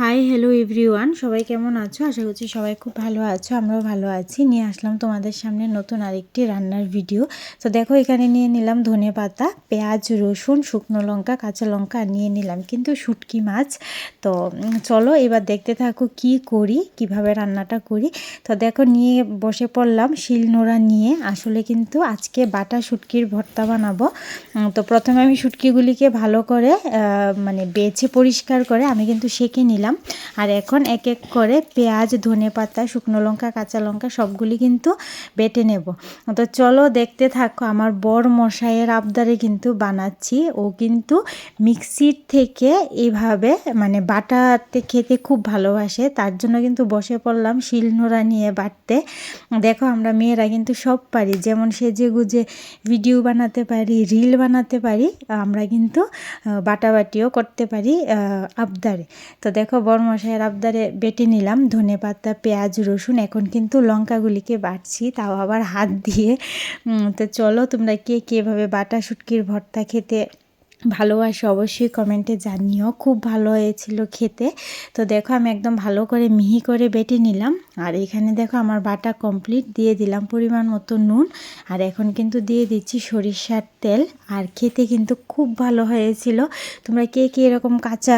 Hi hello everyone সবাই কেমন আছো? আশা করছি সবাই খুব ভালো আছো, আমরাও ভালো আছি। নিয়ে আসলাম তোমাদের সামনে নতুন আরেকটি রান্নার ভিডিও তো দেখো, এখানে নিয়ে নিলাম ধনে পাতা, পেঁয়াজ, রসুন, শুকনো লঙ্কা, কাঁচা লঙ্কা নিয়ে নিলাম। কিন্তু শুটকি মাছ। তো চলো, এবার দেখতে থাকো কি করি, কীভাবে রান্নাটা করি। তো দেখো, নিয়ে বসে পড়লাম শিলনোড়া নিয়ে। আসলে কিন্তু আজকে বাটা শুটকির ভর্তা বানাবো। তো প্রথমে আমি শুটকিগুলিকে ভালো করে মানে বেছে পরিষ্কার করে আমি কিন্তু সেঁকে নিলাম। আর এখন এক এক করে পেঁয়াজ, ধনে পাতা, শুকনো লঙ্কা, কাঁচা লঙ্কা সবগুলি কিন্তু বেটে নেব। তো চলো দেখতে থাকো, আমার বর মশাইয়ের আবদারে কিন্তু বানাচ্ছি। ও কিন্তু মিক্সির থেকে এইভাবে মানে বাটাতে খেতে খুব ভালোবাসে, তার জন্য কিন্তু বসে পড়লাম শিলনোড়া নিয়ে বাটতে। দেখো আমরা মেয়েরা কিন্তু সব পারি, যেমন সেজে গুজে ভিডিও বানাতে পারি, রিল বানাতে পারি, আমরা কিন্তু বাটাবাটিও করতে পারি আবদারে। তো দেখো বরমশাইয়ের আবদারে বেটে নিলাম, ধনে পাতা, পেঁয়াজ, রসুন, এখন কিন্তু লঙ্কাগুলিকে বাটছি, তাও আবার হাত দিয়ে। তো চলো তোমরা কে কীভাবে বাটা শুটকির ভর্তা খেতে ভালোবাসো অবশ্যই কমেন্টে জানিও। খুব ভালো হয়েছিল খেতে। তো দেখো আমি একদম ভালো করে মিহি করে বেটে নিলাম। আর এখানে দেখো আমার বাটা কমপ্লিট দিয়ে দিলাম পরিমাণ মতো নুন। আর এখন কিন্তু দিয়ে দিচ্ছি সরিষার তেল। আর খেতে কিন্তু খুব ভালো হয়েছিল। তোমরা কে কে এরকম কাঁচা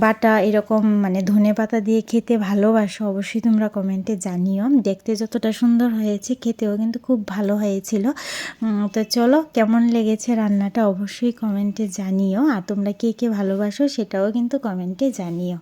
বাটা এরকম মানে ধনে পাতা দিয়ে খেতে ভালোবাসো অবশ্যই তোমরা কমেন্টে জানিও। দেখতে যতটা সুন্দর হয়েছে খেতেও কিন্তু খুব ভালো হয়েছিল। তো চলো কেমন লেগেছে রান্নাটা অবশ্যই কমেন্টে জানিও আর তোমরা কে কে ভালোবাসো সেটাও কিন্তু কমেন্টে জানিও।